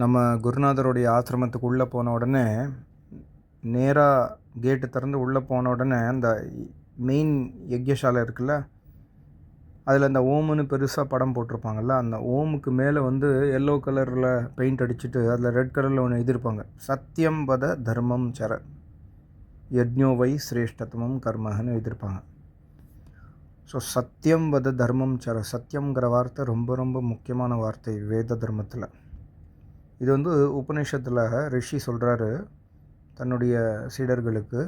நம்ம குருநாதருடைய ஆசிரமத்துக்கு உள்ளே போன உடனே நேராக கேட்டு திறந்து உள்ளே போன உடனே அந்த மெயின் யக்யசாலை இருக்குல்ல அதில் அந்த ஓமுன்னு பெருசாக படம் போட்டிருப்பாங்கல்ல அந்த ஓமுக்கு மேலே வந்து எல்லோ கலரில் பெயிண்ட் அடிச்சுட்டு அதில் ரெட் கலரில் ஒன்று எழுதியிருப்பாங்க. சத்தியம் வத தர்மம் சர யஜ்னோவை சிரேஷ்டத்தமம் கர்மகன்னு எழுதியிருப்பாங்க. ஸோ சத்தியம் வத தர்மம் சர சத்தியங்கிற வார்த்தை ரொம்ப ரொம்ப முக்கியமான வார்த்தை வேத தர்மத்தில். இது வந்து உபநிஷத்தில் ரிஷி சொல்கிறாரு தன்னுடைய சீடர்களுக்கு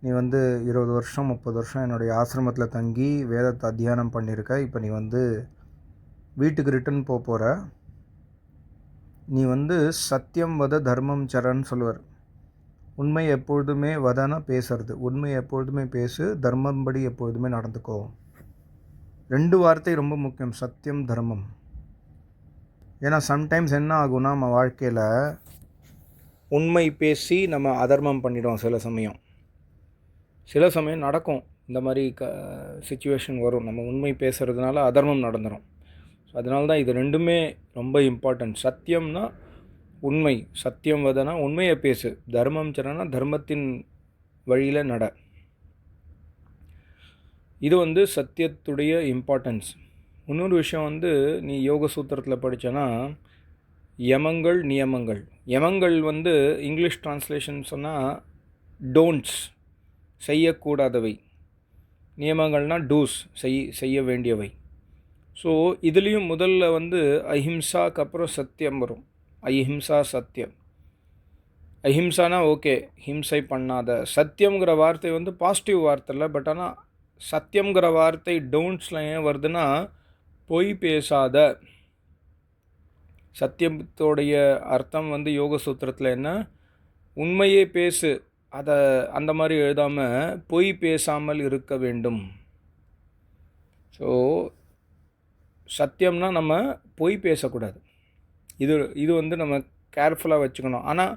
நீ வந்து இருபது வருஷம் முப்பது வருஷம் என்னுடைய ஆசிரமத்தில் தங்கி வேதத்தை அத்தியானம் பண்ணியிருக்க இப்போ நீ வந்து வீட்டுக்கு ரிட்டர்ன் போக போகிற நீ வந்து சத்தியம் வத தர்மம் சரன்னு சொல்லுவார். உண்மை எப்பொழுதுமே வதனா பேசுறது. உண்மை எப்பொழுதுமே பேசு தர்மம்படி எப்பொழுதுமே நடந்துக்கோ. ரெண்டு வார்த்தை ரொம்ப முக்கியம் சத்தியம் தர்மம். ஏன்னா சம்டைம்ஸ் என்ன ஆகும்னா நம்ம வாழ்க்கையில் உண்மை பேசி நம்ம அதர்மம் பண்ணிடுவோம் சில சமயம். சில சமயம் நடக்கும். இந்த மாதிரி க சுச்சுவேஷன் வரும். நம்ம உண்மை பேசுகிறதுனால அதர்மம் நடந்துடும் ஸோ அதனால தான் இது ரெண்டுமே ரொம்ப இம்பார்ட்டன்ட் சத்தியம்னா உண்மை. சத்தியம் வதனா உண்மையை பேசு. தர்மம் சரனா தர்மத்தின் வழியில் நட. இது வந்து சத்தியத்துடைய இம்பார்ட்டன்ஸ் இன்னொரு விஷயம் வந்து நீ யோக சூத்திரத்தில் படித்தனா யமங்கள் நியமங்கள். யமங்கள் வந்து இங்கிலீஷ் ட்ரான்ஸ்லேஷன் சொன்னால் டோன்ட்ஸ் செய்யக்கூடாதவை. நியமங்கள்னால் டூஸ் செய் செய்ய வேண்டியவை ஸோ இதுலேயும் முதல்ல வந்து அஹிம்சாக்கு அப்புறம் சத்தியம் வரும். அஹிம்சா சத்தியம். அஹிம்சானா ஓகே ஹிம்சை பண்ணாத. சத்தியங்கிற வார்த்தை வந்து பாசிட்டிவ் வார்த்தை இல்லை பட் ஆனால் சத்தியங்கிற வார்த்தை டோன்ட்ஸில் ஏன் வருதுன்னா பொய் பேசாத. சத்தியத்தோடைய அர்த்தம் வந்து யோக சூத்திரத்தில் என்ன? உண்மையே பேசு. அதை அந்த மாதிரி எழுதாமல் பொய் பேசாமல் இருக்க வேண்டும். ஸோ சத்தியம்னா நம்ம பொய் பேசக்கூடாது. இது இது வந்து நம்ம கேர்ஃபுல்லாக வச்சுக்கணும். ஆனால்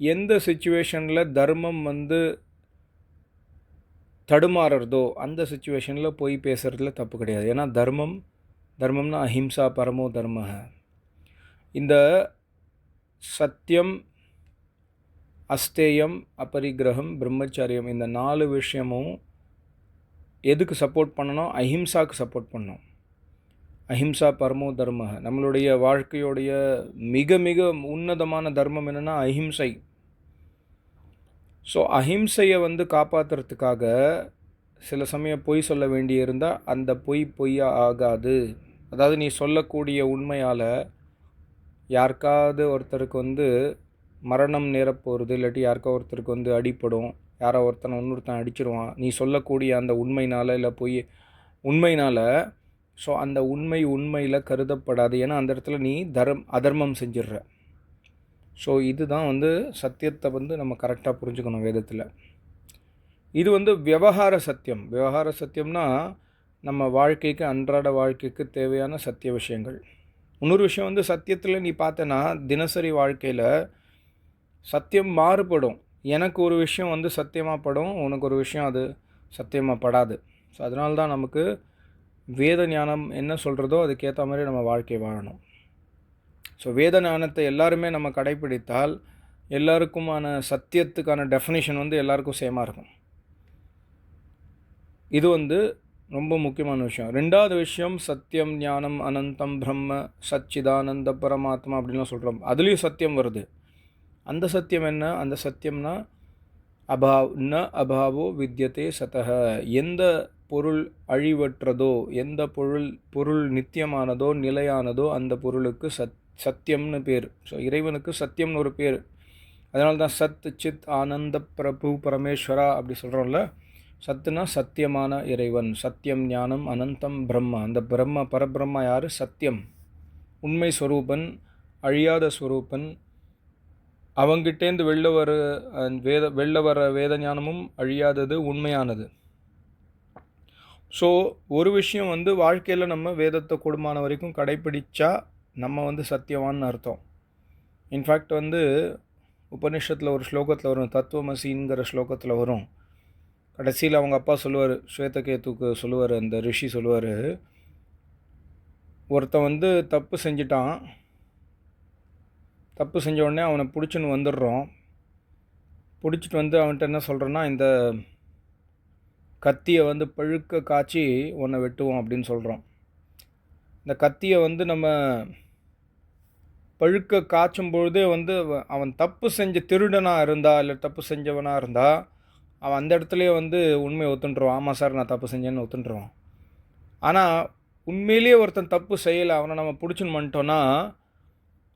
எந்த சுச்சுவேஷனில் தர்மம் வந்து தடுமாறுறதோ அந்த சுச்சுவேஷனில் பொய் பேசுகிறதுல தப்பு கிடையாது. ஏன்னா தர்மம் தர்மம்னா அஹிம்சா பரமோ தர்ம இந்த சத்தியம் அஸ்தேயம் அபரிக்கிரகம் பிரம்மச்சரியம் இந்த நாலு விஷயமும் எதுக்கு சப்போர்ட் பண்ணணும்? அஹிம்சாவுக்கு சப்போர்ட் பண்ணணும். அஹிம்சா பரமோ தர்ம நம்மளுடைய வாழ்க்கையோடைய மிக மிக உன்னதமான தர்மம் என்னென்னா அஹிம்சை. ஸோ அஹிம்சையை வந்து காப்பாற்றுறதுக்காக சில சமயம் பொய் சொல்ல வேண்டியிருந்தால் அந்த பொய் பொய்யா ஆகாது. அதாவது நீ சொல்லக்கூடிய உண்மையால் யாருக்காவது ஒருத்தருக்கு வந்து மரணம் நேரப்போகிறது இல்லாட்டி யாருக்கா ஒருத்தருக்கு வந்து அடிப்படும் யாரோ ஒருத்தனை இன்னொருத்தன் அடிச்சிருவான் நீ சொல்லக்கூடிய அந்த உண்மைனால் இல்லை போய் உண்மைனால் ஸோ அந்த உண்மை உண்மையில் கருதப்படாது. ஏன்னா அந்த இடத்துல நீ தர்ம் அதர்மம் செஞ்சிடுற. ஸோ இதுதான் வந்து சத்தியத்தை வந்து நம்ம கரெக்டாக புரிஞ்சுக்கணும் வேதத்தில். இது வந்து விவகார சத்தியம். விவகார சத்தியம்னா நம்ம வாழ்க்கைக்கு அன்றாட வாழ்க்கைக்கு தேவையான சத்திய விஷயங்கள். இன்னொரு விஷயம் வந்து சத்தியத்தில் நீ பார்த்தனா தினசரி வாழ்க்கையில் சத்தியம் மாறுபடும். எனக்கு ஒரு விஷயம் வந்து சத்தியமாக படும் உனக்கு ஒரு விஷயம் அது சத்தியமாக படாது. ஸோ அதனால தான் நமக்கு வேத ஞானம் என்ன சொல்கிறதோ அதுக்கேற்ற மாதிரி நம்ம வாழ்க்கை வாழணும். ஸோ வேத ஞானத்தை எல்லாருமே நம்ம கடைப்பிடித்தால் எல்லாருக்குமான சத்தியத்துக்கான டெஃபினேஷன் வந்து எல்லாருக்கும் சேமாக இருக்கும். இது வந்து ரொம்ப முக்கியமான விஷயம். ரெண்டாவது விஷயம் சத்தியம் ஞானம் அனந்தம் பிரம்ம சச்சிதானந்த பரமாத்மா அப்படின்லாம் சொல்கிறோம் அதுலேயும் சத்தியம் வருது. அந்த சத்தியம் என்ன? அந்த சத்தியம்னா அபாவ் ந அபாவோ வித்தியதே சதக எந்த பொருள் அழிவற்றதோ எந்த பொருள் பொருள் நித்தியமானதோ நிலையானதோ அந்த பொருளுக்கு சத் சத்தியம்னு பேர். ஸோ இறைவனுக்கு சத்தியம்னு ஒரு பேர். அதனால தான் சத் சித் ஆனந்த பிரபு பரமேஸ்வரா அப்படி சொல்கிறோம்ல சத்துனா சத்தியமான இறைவன். சத்தியம் ஞானம் அனந்தம் பிரம்ம. அந்த பிரம்ம பரபிரம்மா யார்? சத்தியம். உண்மை ஸ்வரூபன் அழியாத ஸ்வரூபன் அவங்கிட்டேந்து வெளில வர வேத வெளில வர வேத ஞானமும் அழியாதது உண்மையானது. ஸோ ஒரு விஷயம் வந்து வாழ்க்கையில் நம்ம வேதத்தை கூடுமான வரைக்கும் கடைப்பிடிச்சா நம்ம வந்து சத்தியவான்னு அர்த்தம். இன்ஃபேக்ட் வந்து உபனிஷத்தில் ஒரு ஸ்லோகத்தில் வரும் தத்துவமசிங்கிற ஸ்லோகத்தில் வரும். கடைசியில் அவங்க அப்பா சொல்லுவார் ஸ்வேதகேத்துக்கு சொல்லுவார் அந்த ரிஷி சொல்லுவார் ஒருத்தன் வந்து தப்பு செஞ்சிட்டான். தப்பு செஞ்ச உடனே அவனை பிடிச்சின்னு வந்துடுறோம். பிடிச்சிட்டு வந்து அவன்கிட்ட என்ன சொல்கிறேன்னா இந்த கத்தியை வந்து பழுக்க காய்ச்சி உன்னை வெட்டுவோம் அப்படின்னு சொல்கிறோம் இந்த கத்தியை வந்து நம்ம பழுக்க காய்ச்சும் பொழுதே வந்து அவன் தப்பு செஞ்ச திருடனாக இருந்தா இல்லை தப்பு செஞ்சவனாக இருந்தால் அவன் அந்த இடத்துலையே வந்து உண்மையை ஒத்துண்டுருவான் ஆமாம் சார் நான் தப்பு செஞ்சேன்னு ஒத்துண்டுருவான் ஆனால் உண்மையிலேயே ஒருத்தன் தப்பு செய்யலை அவனை நம்ம பிடிச்சின்னு வந்துட்டோன்னா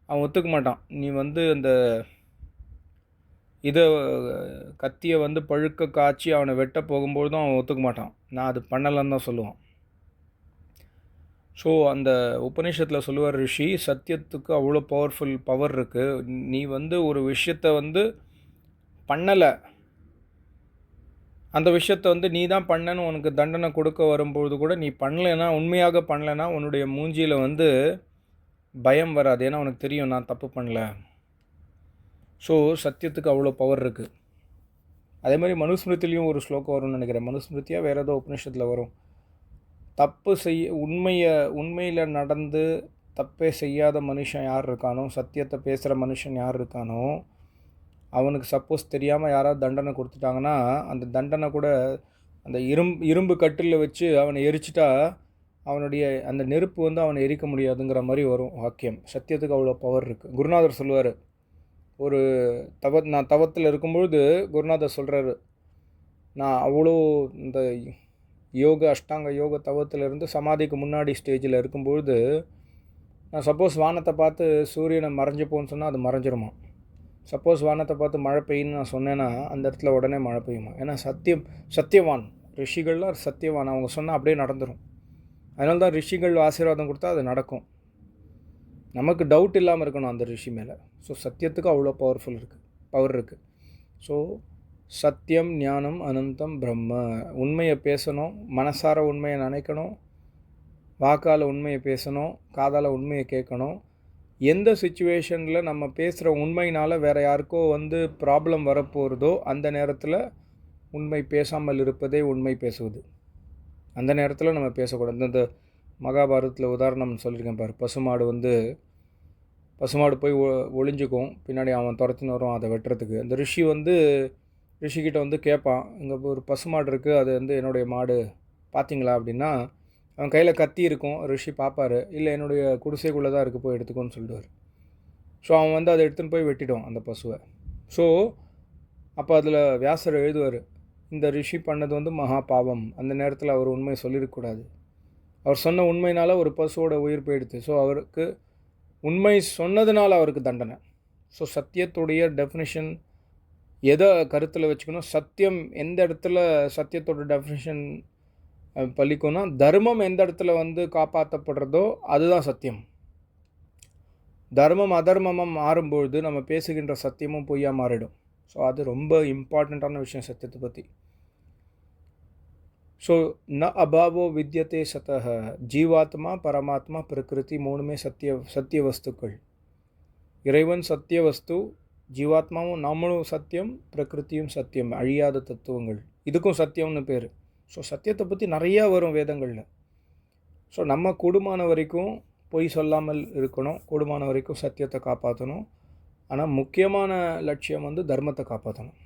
அவன் ஒத்துக்க மாட்டான். நீ வந்து அந்த இதை கத்தியை வந்து பழுக்க காய்ச்சி அவனை வெட்ட போகும்பொழுதும் அவன் ஒத்துக்க மாட்டான். நான் அது பண்ணலைன்னு தான் சொல்லுவான். ஸோ அந்த உபநிஷத்தில் சொல்லுவார் ரிஷி சத்தியத்துக்கு அவ்வளோ பவர்ஃபுல் பவர் இருக்குது நீ வந்து ஒரு விஷயத்தை வந்து பண்ணலை அந்த விஷயத்தை வந்து நீ தான் பண்ணன்னு உனக்கு தண்டனை கொடுக்க வரும்பொழுது கூட நீ பண்ணலைன்னா உண்மையாக பண்ணலைன்னா உன்னுடைய மூஞ்சியில் வந்து பயம் வராது. ஏன்னா உனக்கு தெரியும் நான் தப்பு பண்ணல. ஸோ சத்தியத்துக்கு அவ்வளோ பவர் இருக்குது அதே மாதிரி மனுஸ்மிருத்திலையும் ஒரு ஸ்லோகம் வரும்னு நினைக்கிறேன். மனுஸ்மிருத்தியாக வேறு ஏதோ உபநிஷத்தில் வரும். தப்பு செய்ய உண்மையை உண்மையில் நடந்து தப்பே செய்யாத மனுஷன் யார் இருக்கானோ சத்தியத்தை பேசுகிற மனுஷன் யார் இருக்கானோ அவனுக்கு சப்போஸ் தெரியாமல் யாராவது தண்டனை கொடுத்துட்டாங்கன்னா அந்த தண்டனை கூட அந்த இரும்பு இரும்பு கட்டில் வச்சு அவனை எரிச்சிட்டா அவனுடைய அந்த நெருப்பு வந்து அவனை எரிக்க முடியாதுங்கிற மாதிரி வரும் வாக்கியம். சத்தியத்துக்கு அவ்வளோ பவர் இருக்குது குருநாதர் சொல்லுவார். ஒரு தவ நான் தவத்தில் இருக்கும்பொழுது குருநாதர் சொல்கிறாரு நான் அவ்வளோ இந்த யோக அஷ்டாங்க யோக தவத்திலிருந்து சமாதிக்கு முன்னாடி ஸ்டேஜில் இருக்கும்பொழுது நான் சப்போஸ் வானத்தை பார்த்து சூரியனை மறைஞ்சு போன்னு சொன்னால் அது மறைஞ்சிருமா சப்போஸ் வானத்தை பார்த்து மழை பெய்யுன்னு நான் சொன்னேன்னா அந்த இடத்துல உடனே மழை பெய்யுமா? ஏன்னா சத்தியம் சத்தியவான். ரிஷிகள்லாம் சத்தியவான். அவங்க சொன்னால் அப்படியே நடந்துடும் அதனால தான் ரிஷிகள் ஆசீர்வாதம் கொடுத்தா அது நடக்கும். நமக்கு டவுட் இல்லாமல் இருக்கணும் அந்த ரிஷி மேலே. ஸோ சத்தியத்துக்கு அவ்வளோ பவர்ஃபுல் இருக்குது பவர் இருக்குது ஸோ சத்தியம் ஞானம் அனந்தம் பிரம்ம. உண்மையை பேசணும். மனசார உண்மையை நினைக்கணும். வாக்கால் உண்மையை பேசணும். காதால் உண்மையை கேட்கணும். எந்த சுச்சுவேஷனில் நம்ம பேசுகிற உண்மையினால் வேறு யாருக்கோ வந்து ப்ராப்ளம் வரப்போகிறதோ அந்த நேரத்தில் உண்மை பேசாமல் இருப்பதே உண்மை பேசுவது. அந்த நேரத்தில் நம்ம பேசக்கூடாது. இந்த மகாபாரதத்தில் உதாரணம் சொல்லியிருக்கேன் பார். பசுமாடு வந்து பசுமாடு போய் ஒ- ஒளிஞ்சுக்கும். பின்னாடி அவன் துரத்தின்னு வரும் அதை வெட்டுறதுக்கு. அந்த ரிஷி வந்து ரிஷிக்கிட்ட வந்து கேட்பான். இங்கே ஒரு பசுமாடு இருக்குது அது வந்து என்னுடைய மாடு. பார்த்தீங்களா அப்படின்னா அவன் கையில் கத்தி இருக்கும் ரிஷி பார்ப்பாரு இல்லை என்னுடைய குடிசைக்குள்ளே தான் இருக்குது போய் எடுத்துக்கோன்னு சொல்லிடுவார். ஸோ அவன் வந்து அதை எடுத்துன்னு போய் வெட்டிடுவான் அந்த பசுவை. ஸோ அப்போ அதில் வியாசர் எழுதுவார் இந்த ரிஷி பண்ணது வந்து மகா பாவம். அந்த நேரத்தில் அவர் உண்மையை சொல்லியிருக்கக்கூடாது அவர் சொன்ன உண்மையினால் ஒரு பசுவோட உயிர் போயிடுது. ஸோ அவருக்கு உண்மை சொன்னதுனால அவருக்கு தண்டனை. ஸோ சத்தியத்துடைய டெஃபினிஷன் எதை கருத்தில் வச்சுக்கணும்? சத்தியம் எந்த இடத்துல சத்தியத்தோட டெஃபினிஷன் பலிக்கும்னா தர்மம் எந்த இடத்துல வந்து காப்பாற்றப்படுறதோ அதுதான் சத்தியம். தர்மம் அதர்மமாக மாறும்பொழுது நம்ம பேசுகின்ற சத்தியமும் பொய்யாக மாறிடும். ஸோ அது ரொம்ப இம்பார்ட்டண்ட்டான விஷயம் சத்தியத்தை பற்றி ஸோ ந அபாவோ வித்யதே சதக ஜீவாத்மா பரமாத்மா பிரகிருதி மூணுமே சத்திய சத்திய வஸ்துக்கள். இறைவன் சத்திய வஸ்து ஜீவாத்மாவும் நாமளும் சத்தியம் பிரகிருதியும் சத்தியம் அழியாத தத்துவங்கள். இதுக்கும் சத்தியம்னு பேர். ஸோ சத்தியத்தை பற்றி நிறையா வரும் வேதங்களில். ஸோ நம்ம கூடுமான வரைக்கும் பொய் சொல்லாமல் இருக்கணும். கூடுமான வரைக்கும் சத்தியத்தை காப்பாற்றணும் ஆனால் முக்கியமான லட்சியம் வந்து தர்மத்தை காப்பாற்றணும்